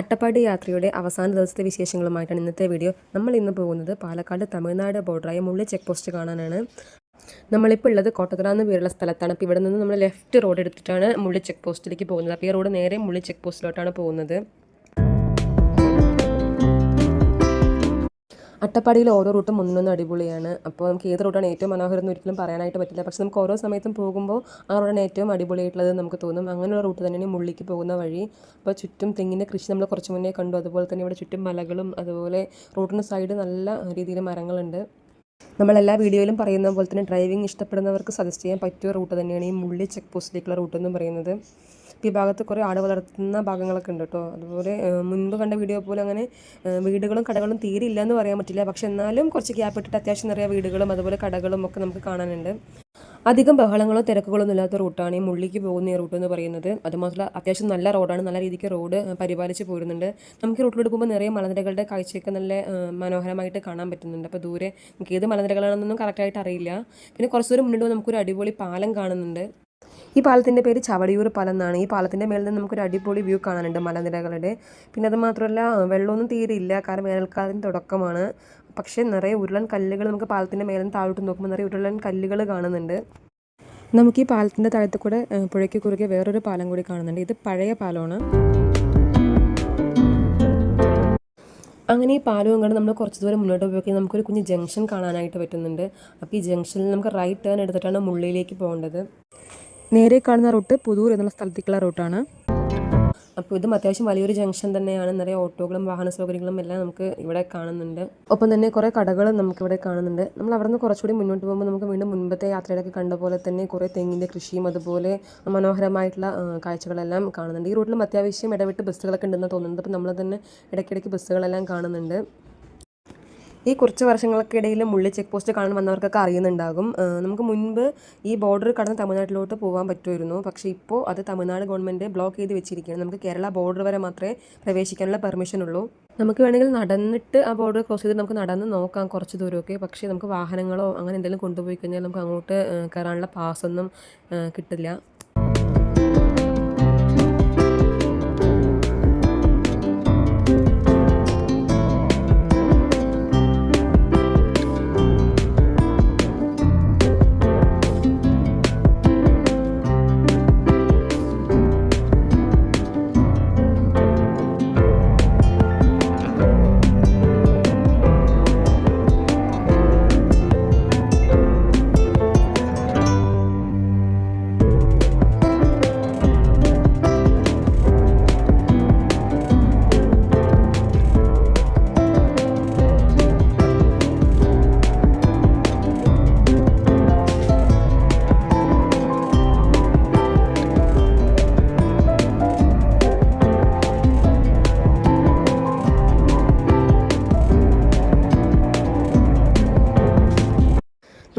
അട്ടപ്പാടി യാത്രയുടെ അവസാന ദിവസത്തെ വിശേഷങ്ങളുമായിട്ടാണ് ഇന്നത്തെ വീഡിയോ. നമ്മൾ ഇന്ന് പോകുന്നത് പാലക്കാട് തമിഴ്നാട് ബോർഡറായ മുള്ളി ചെക്ക് പോസ്റ്റ് കാണാനാണ്. നമ്മളിപ്പോൾ ഉള്ളത് കോട്ടക്കര എന്ന് പേരുള്ള സ്ഥലത്താണ്. അപ്പോൾ ഇവിടെ നിന്ന് നമ്മൾ ലെഫ്റ്റ് റോഡ് എടുത്തിട്ടാണ് മുള്ളി ചെക്ക് പോസ്റ്റിലേക്ക് പോകുന്നത്. അപ്പോൾ ഈ റോഡ് നേരെ മുള്ളി ചെക്ക് പോസ്റ്റിലോട്ടാണ് പോകുന്നത്. അട്ടപ്പാടിയിൽ ഓരോ റൂട്ടും ഒന്നൊന്ന് അടിപൊളിയാണ്. അപ്പോൾ നമുക്ക് ഏത് റൂട്ടാണ് ഏറ്റവും മനോഹരം എന്ന് ഒരിക്കലും പറയാനായിട്ട് പറ്റില്ല. പക്ഷെ നമുക്ക് ഓരോ സമയത്തും പോകുമ്പോൾ ആ റൂട്ടാണ് ഏറ്റവും അടിപൊളിയായിട്ടുള്ളത് നമുക്ക് തോന്നും. അങ്ങനെയുള്ള റൂട്ട് തന്നെയാണ് മുള്ളിക്ക് പോകുന്ന വഴി. അപ്പോൾ ചുറ്റും തെങ്ങിന്റെ കൃഷി നമ്മൾ കുറച്ച് മുന്നേ കണ്ടു. അതുപോലെ തന്നെ ഇവിടെ ചുറ്റും മലകളും അതുപോലെ റൂട്ടിന് സൈഡ് നല്ല രീതിയിൽ മരങ്ങളുണ്ട്. നമ്മളെല്ലാ വീഡിയോയിലും പറയുന്ന പോലെ തന്നെ ഡ്രൈവിംഗ് ഇഷ്ടപ്പെടുന്നവർക്ക് സജസ്റ്റ് ചെയ്യാൻ പറ്റിയ റൂട്ട് തന്നെയാണ് ഈ മുള്ളി ചെക്ക് പോസ്റ്റിലേക്കുള്ള റൂട്ട് എന്ന് പറയുന്നത്. ഈ ഭാഗത്ത് കുറേ ആട് വളർത്തുന്ന ഭാഗങ്ങളൊക്കെ ഉണ്ട് കേട്ടോ. അതുപോലെ മുൻപ് കണ്ട വീഡിയോ പോലെ അങ്ങനെ വീടുകളും കടകളും തീരെ ഇല്ല എന്ന് പറയാൻ പറ്റില്ല. പക്ഷെ എന്നാലും കുറച്ച് ഗ്യാപ്പ് ഇട്ടിട്ട് അത്യാവശ്യം നിറയെ വീടുകളും അതുപോലെ കടകളും ഒക്കെ നമുക്ക് കാണാനുണ്ട്. അധികം ബഹളങ്ങളോ തിരക്കുകളോ ഒന്നും ഇല്ലാത്ത റൂട്ടാണ് ഈ മുള്ളിക്ക് പോകുന്ന ഈ റൂട്ട് എന്ന് പറയുന്നത്. അതുമാത്രമല്ല അത്യാവശ്യം നല്ല റോഡാണ് നല്ല രീതിക്ക് റോഡ് പരിപാലിച്ച് പോരുന്നുണ്ട്. നമുക്ക് റൂട്ടിലൂടെ പോകുമ്പോൾ നിറയെ മലനിരകളുടെ കാഴ്ചയൊക്കെ നല്ല മനോഹരമായിട്ട് കാണാൻ പറ്റുന്നുണ്ട്. അപ്പോൾ ദൂരെ നമുക്ക് ഏത് മലനിരകളാണെന്നൊന്നും കറക്റ്റായിട്ട് അറിയില്ല. പിന്നെ കുറച്ച് ദൂരം മുന്നിട്ട് നമുക്കൊരു അടിപൊളി പാലം കാണുന്നുണ്ട്. ഈ പാലത്തിന്റെ പേര് ചവടിയൂർ പാലം എന്നാണ്. ഈ പാലത്തിന്റെ മേളിൽ നിന്ന് നമുക്കൊരു അടിപൊളി വ്യൂ കാണാനുണ്ട് മലനിരകളുടെ. പിന്നെ അത് മാത്രമല്ല വെള്ളമൊന്നും തീരെ ഇല്ല കാരണം വേനൽക്കാലത്തിന്റെ തുടക്കമാണ്. പക്ഷേ നിറയെ ഉരുളൻ കല്ലുകൾ നമുക്ക് പാലത്തിന്റെ മേലെ നിന്ന് താഴോട്ട് നോക്കുമ്പോൾ നിറയെ ഉരുളൻ കല്ലുകൾ കാണുന്നുണ്ട്. നമുക്ക് ഈ പാലത്തിന്റെ താഴത്ത് കൂടെ പുഴയ്ക്ക് കുറുകെ വേറൊരു പാലം കൂടി കാണുന്നുണ്ട്. ഇത് പഴയ പാലമാണ്. അങ്ങനെ ഈ പാലവും കണ്ട് നമ്മൾ കുറച്ച് ദൂരം മുന്നോട്ട് പോയി നമുക്കൊരു കുഞ്ഞ് ജംഗ്ഷൻ കാണാനായിട്ട് പറ്റുന്നുണ്ട്. അപ്പോൾ ഈ ജംഗ്ഷനിൽ നമുക്ക് റൈറ്റ് ടേൺ എടുത്തിട്ടാണ് മുള്ളിയിലേക്ക് പോകേണ്ടത്. നേരെ കാണുന്ന റൂട്ട് പുതൂർ എന്നുള്ള സ്ഥലത്തേക്കുള്ള റൂട്ടാണ്. അപ്പോൾ ഇതും അത്യാവശ്യം വലിയൊരു ജംഗ്ഷൻ തന്നെയാണ്. നിറയെ ഓട്ടോകളും വാഹന സൗകര്യങ്ങളും എല്ലാം നമുക്ക് ഇവിടെ കാണുന്നുണ്ട്. ഒപ്പം തന്നെ കുറേ കടകളും നമുക്കിവിടെ കാണുന്നുണ്ട്. നമ്മൾ അവിടെ നിന്ന് കുറച്ചുകൂടി മുന്നോട്ട് പോകുമ്പോൾ നമുക്ക് വീണ്ടും മുൻപത്തെ യാത്രയിലൊക്കെ കണ്ട പോലെ തന്നെ കുറേ തെങ്ങിന്റെ കൃഷിയും അതുപോലെ മനോഹരമായിട്ടുള്ള കാഴ്ചകളെല്ലാം കാണുന്നുണ്ട്. ഈ റൂട്ടിലും അത്യാവശ്യം ഇടവിട്ട് ബസ്സുകളൊക്കെ ഉണ്ടെന്ന് തോന്നുന്നുണ്ട്. അപ്പോൾ നമ്മൾ തന്നെ ഇടയ്ക്കിടയ്ക്ക് ബസ്സുകളെല്ലാം കാണുന്നുണ്ട്. ഈ കുറച്ച് വർഷങ്ങൾക്കിടയിൽ മുള്ളി ചെക്ക് പോസ്റ്റ് കാണാൻ വന്നവർക്കൊക്കെ അറിയുന്നുണ്ടാകും. നമുക്ക് മുൻപ് ഈ ബോർഡർ കടന്ന് തമിഴ്നാട്ടിലോട്ട് പോകാൻ പറ്റുമായിരുന്നു. പക്ഷേ ഇപ്പോൾ അത് തമിഴ്നാട് ഗവൺമെന്റ് ബ്ലോക്ക് ചെയ്ത് വെച്ചിരിക്കുകയാണ്. നമുക്ക് കേരള ബോർഡർ വരെ മാത്രമേ പ്രവേശിക്കാനുള്ള പെർമിഷൻ ഉള്ളൂ. നമുക്ക് വേണമെങ്കിൽ നടന്നിട്ട് ആ ബോർഡർ ക്രോസ് ചെയ്ത് നമുക്ക് നടന്ന് നോക്കാം കുറച്ച് ദൂരമൊക്കെ. പക്ഷേ നമുക്ക് വാഹനങ്ങളോ അങ്ങനെ എന്തെങ്കിലും കൊണ്ടുപോയി കഴിഞ്ഞാൽ നമുക്ക് അങ്ങോട്ട് കയറാനുള്ള പാസ്സൊന്നും കിട്ടില്ല.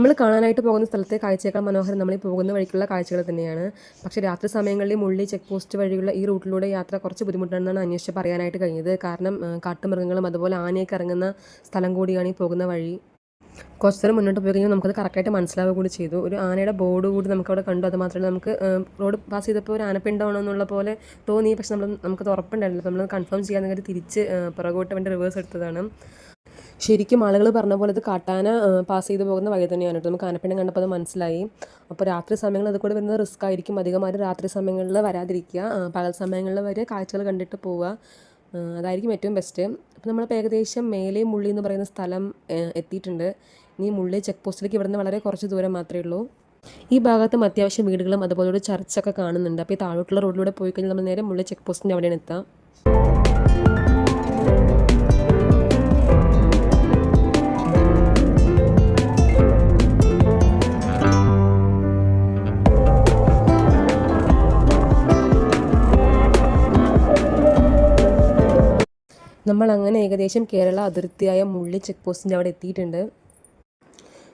നമ്മൾ കാണാനായിട്ട് പോകുന്ന സ്ഥലത്തെ കാഴ്ചയേക്കാൾ മനോഹരം നമ്മൾ പോകുന്ന വഴിക്കുള്ള കാഴ്ചകൾ തന്നെയാണ്. പക്ഷേ രാത്രി സമയങ്ങളിൽ മുള്ളി ചെക്ക് പോസ്റ്റ് വഴിയുള്ള ഈ റൂട്ടിലൂടെ യാത്ര കുറച്ച് ബുദ്ധിമുട്ടാണെന്നാണ് അന്വേഷിച്ച് പറയാനായിട്ട് കഴിഞ്ഞത്. കാരണം കാട്ടുമൃഗങ്ങളും അതുപോലെ ആനയൊക്കെ ഇറങ്ങുന്ന സ്ഥലം കൂടിയാണ് ഈ പോകുന്ന വഴി. കുറച്ച് നേരം മുന്നോട്ട് പോയി കഴിഞ്ഞാൽ നമുക്കത് കറക്റ്റായിട്ട് മനസ്സിലാവുക കൂടി ചെയ്തു. ഒരു ആനയുടെ ബോർഡ് കൂടി നമുക്കവിടെ കണ്ടു. അത് മാത്രമല്ല നമുക്ക് റോഡ് പാസ് ചെയ്തപ്പോൾ ഒരു ആനപ്പിണ്ടാവണം എന്നുള്ള പോലെ തോന്നി. പക്ഷെ നമ്മൾ നമുക്കത് ഉറപ്പുണ്ടായിരുന്നില്ല. നമ്മൾ കൺഫേം ചെയ്യാൻ തിരിച്ച് പുറകോട്ട് വേണ്ടി റിവേഴ്സ് എടുത്തതാണ്. ശരിക്കും ആളുകൾ പറഞ്ഞ പോലെ ഇത് കാട്ടാന പാസ് ചെയ്ത് പോകുന്ന വഴി തന്നെയാണ് കേട്ടോ. നമുക്ക് ആനപ്പിണ്ണം കണ്ടപ്പോൾ അത് മനസ്സിലായി. അപ്പോൾ രാത്രി സമയങ്ങളിൽ അത് കൂടെ വരുന്നത് റിസ്ക് ആയിരിക്കും. അധികമാരും രാത്രി സമയങ്ങളിൽ വരാതിരിക്കുക. പകൽ സമയങ്ങളിൽ വരെ കാഴ്ചകൾ കണ്ടിട്ട് പോവുക. അതായിരിക്കും ഏറ്റവും ബെസ്റ്റ് അപ്പോൾ നമ്മളിപ്പോൾ ഏകദേശം മേലെ മുള്ളി എന്ന് പറയുന്ന സ്ഥലം എത്തിയിട്ടുണ്ട്. ഇനി മുള്ളി ചെക്ക് പോസ്റ്റിലേക്ക് ഇവിടുന്ന് വളരെ കുറച്ച് ദൂരം മാത്രമേ ഉള്ളൂ. ഈ ഭാഗത്തും അത്യാവശ്യം വീടുകളും അതുപോലെ ചർച്ചൊക്കെ കാണുന്നുണ്ട്. അപ്പോൾ ഈ താഴോട്ടുള്ള റോഡിലൂടെ പോയി കഴിഞ്ഞാൽ നമ്മൾ നേരെ മുള്ളി ചെക്ക് പോസ്റ്റിന്റെ അവിടെയാണ് എത്താം. നമ്മൾ അങ്ങനെ ഏകദേശം കേരള അതിർത്തിയായ മുള്ളി ചെക്ക് പോസ്റ്റിന്റെ അവിടെ എത്തിയിട്ടുണ്ട്.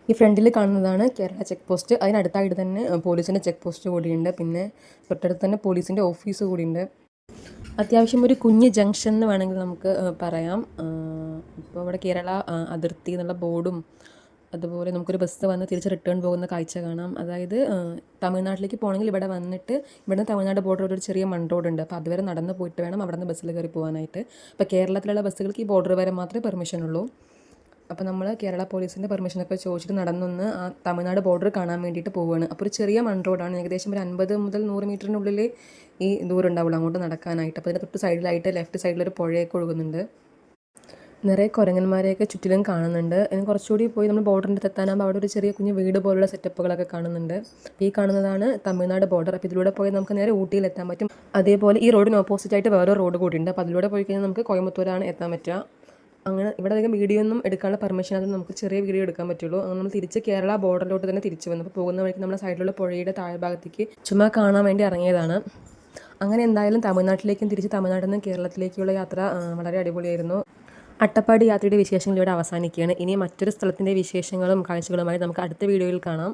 ഈ ഫ്രണ്ടിൽ കാണുന്നതാണ് കേരള ചെക്ക് പോസ്റ്റ് അതിനടുത്തായിട്ട് തന്നെ പോലീസിന്റെ ചെക്ക് പോസ്റ്റ് കൂടിയുണ്ട്. പിന്നെ തൊട്ടടുത്ത് തന്നെ പോലീസിന്റെ ഓഫീസ് കൂടിയുണ്ട്. അത്യാവശ്യം ഒരു കുഞ്ഞ് ജംഗ്ഷൻ എന്ന് വേണമെങ്കിൽ നമുക്ക് പറയാം. ഇപ്പോൾ അവിടെ കേരള അതിർത്തി എന്നുള്ള ബോർഡും അതുപോലെ നമുക്കൊരു ബസ് വന്ന് തിരിച്ച് റിട്ടേൺ പോകുന്ന കാഴ്ച കാണാം. അതായത് തമിഴ്നാട്ടിലേക്ക് പോകണമെങ്കിൽ ഇവിടെ വന്നിട്ട് ഇവിടുന്ന് തമിഴ്നാട് ബോർഡർ ഒരു ചെറിയ മൺ ഉണ്ട് അപ്പോൾ അതുവരെ നടന്ന് പോയിട്ട് വേണം അവിടെ നിന്ന് ബസ്സിൽ കയറി പോകാനായിട്ട് അപ്പോൾ കേരളത്തിലുള്ള ബസ്സുകൾക്ക് ഈ ബോർഡർ വരെ മാത്രമേ പെർമിഷൻ ഉള്ളൂ. അപ്പോൾ നമ്മൾ കേരള പോലീസിന്റെ പെർമിഷനൊക്കെ ചോദിച്ചിട്ട് നടന്നൊന്ന് ആ തമിഴ്നാട് ബോർഡർ കാണാൻ വേണ്ടിയിട്ട് പോവുകയാണ് അപ്പോൾ ഒരു ചെറിയ മൺ റോഡാണ് ഏകദേശം ഒരു അൻപത് മുതൽ നൂറ് മീറ്ററിനുള്ളിൽ ഈ ദൂരം ഉണ്ടാവുള്ളൂ അങ്ങോട്ട് നടക്കാനായിട്ട്. അപ്പോൾ അതിന്റെ തൊട്ട് സൈഡിലായിട്ട് ലെഫ്റ്റ് സൈഡിലൊരു പുഴയൊക്കെ ഒഴുകുന്നുണ്ട്. നിറയെ കുരങ്ങന്മാരെയൊക്കെ ചുറ്റിലും കാണുന്നുണ്ട്. ഇനി കുറച്ചുകൂടി പോയി നമ്മൾ ബോർഡറിന്റെ എത്താനാകുമ്പോൾ അവിടെ ഒരു ചെറിയ കുഞ്ഞ് വീട് പോലുള്ള സെറ്റപ്പുകളൊക്കെ കാണുന്നുണ്ട്. ഈ കാണുന്നതാണ് തമിഴ്നാട് ബോർഡർ അപ്പോൾ ഇതിലൂടെ പോയി നമുക്ക് നേരെ ഊട്ടിയിൽ എത്താൻ പറ്റും. അതേപോലെ ഈ റോഡിന് ഓപ്പോസിറ്റ് ആയിട്ട് വേറെ റോഡ് കൂടി ഉണ്ട്. അപ്പോൾ അതിലൂടെ പോയി കഴിഞ്ഞാൽ നമുക്ക് കോയമ്പത്തൂരാണ് എത്താൻ പറ്റുക. അങ്ങനെ ഇവിടെ അധികം വീഡിയോ ഒന്നും എടുക്കാനുള്ള പെർമിഷൻ അത് നമുക്ക് ചെറിയ വീഡിയോ എടുക്കാൻ പറ്റുള്ളൂ. അങ്ങനെ നമ്മൾ തിരിച്ച് കേരള ബോർഡറിലോട്ട് തന്നെ തിരിച്ചു വന്നു. അപ്പോൾ പോകുന്ന വഴിക്ക് നമ്മുടെ സൈഡിലുള്ള പുഴയുടെ താഴ്ഭാഗത്തേക്ക് ചുമ്മാ കാണാൻ വേണ്ടി ഇറങ്ങിയതാണ്. അങ്ങനെ എന്തായാലും തമിഴ്നാട്ടിലേക്കും തിരിച്ച് തമിഴ്നാട്ടിൽ നിന്ന് കേരളത്തിലേക്കുള്ള യാത്ര വളരെ അടിപൊളിയായിരുന്നു. അട്ടപ്പാടി യാത്രയുടെ വിശേഷങ്ങൾ ഇവിടെ അവസാനിക്കുകയാണ്. ഇനി മറ്റൊരു സ്ഥലത്തിന്റെ വിശേഷങ്ങളും കാഴ്ചകളുമായി നമുക്ക് അടുത്ത വീഡിയോയിൽ കാണാം.